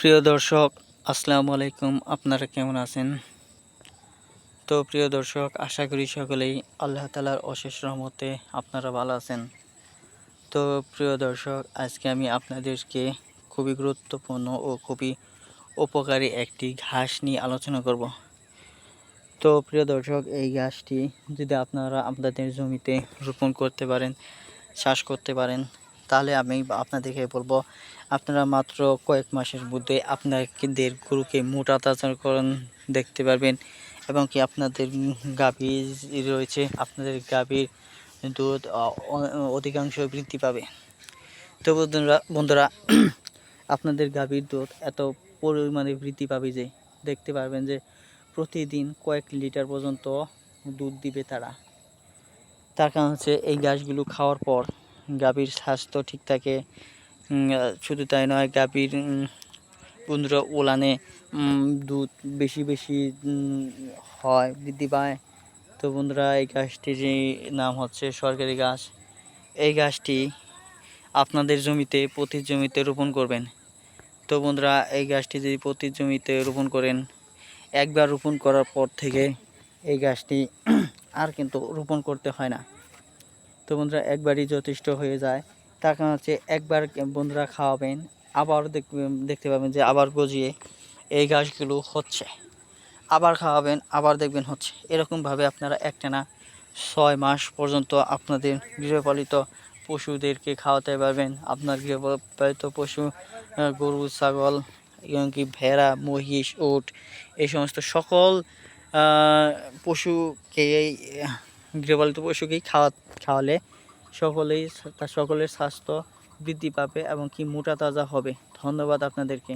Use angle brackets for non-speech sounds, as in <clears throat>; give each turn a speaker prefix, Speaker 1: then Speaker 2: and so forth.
Speaker 1: প্রিয় দর্শক, আসসালামু আলাইকুম। আপনারা কেমন আছেন? তো প্রিয় দর্শক, আশা করি সকলেই আল্লাহ তালার অশেষ রহমতে আপনারা ভালো আছেন। তো প্রিয় দর্শক, আজকে আমি আপনাদেরকে খুবই গুরুত্বপূর্ণ ও খুবই উপকারী একটি ঘাস নিয়ে আলোচনা করব। তো প্রিয় দর্শক, এই ঘাসটি যদি আপনারা আপনাদের জমিতে রোপণ করতে পারেন, চাষ করতে পারেন তাহলে আমি আপনাদেরকে বলব, আপনারা মাত্র কয়েক মাসের মধ্যে আপনাদের গরুকে মোটা তাজাকরণ দেখতে পারবেন। এবং কি আপনাদের গাভী রয়েছে, আপনাদের গাভীর দুধ অধিকাংশ বৃদ্ধি পাবে। তো বন্ধুরা বন্ধুরা, আপনাদের গাভীর দুধ এত পরিমাণে বৃদ্ধি পাবে যে, দেখতে পারবেন যে, প্রতিদিন কয়েক লিটার পর্যন্ত দুধ দিবে তারা। তার কারণ হচ্ছে এই ঘাসগুলো খাওয়ার পর গাভীর স্বাস্থ্য ঠিক থাকে শুধু তাই নয়, গাভীর বন্ধুরা ওলানে দুধ বেশি বেশি হয়, বৃদ্ধি পায়। তো বন্ধুরা, এই গাছটির নাম হচ্ছে সরকারি গাছ। এই গাছটি আপনাদের জমিতে প্রতি জমিতে রোপণ করবেন। তো বন্ধুরা, এই গাছটি যদি প্রতি জমিতে রোপণ করেন, একবার রোপণ করার পর থেকে এই গাছটি <clears throat> আর কিন্তু রোপণ করতে হয় না। তো বন্ধুরা একবারই যথেষ্ট হয়ে যায়। তার কারণ হচ্ছে একবার বন্ধুরা খাওয়াবেন আবার দেখবেন দেখতে পাবেন যে আবার গজিয়ে এই গাছগুলো হচ্ছে। আবার খাওয়াবেন আবার দেখবেন হচ্ছে। এরকমভাবে আপনারা একটানা ছয় মাস পর্যন্ত আপনাদের গৃহপালিত পশুদেরকে খাওয়াতে পারবেন। আপনার গৃহপালিত পশু গরু ছাগল এমনকি ভেড়া মহিষ উট এই সমস্ত সকল আহ, গৃহপালিত পশুকেই খাওয়া খাওয়ালে সকলেই তার সকলের স্বাস্থ্য বৃদ্ধি পাবে এবং কি মোটা তাজা হবে। ধন্যবাদ আপনাদেরকে।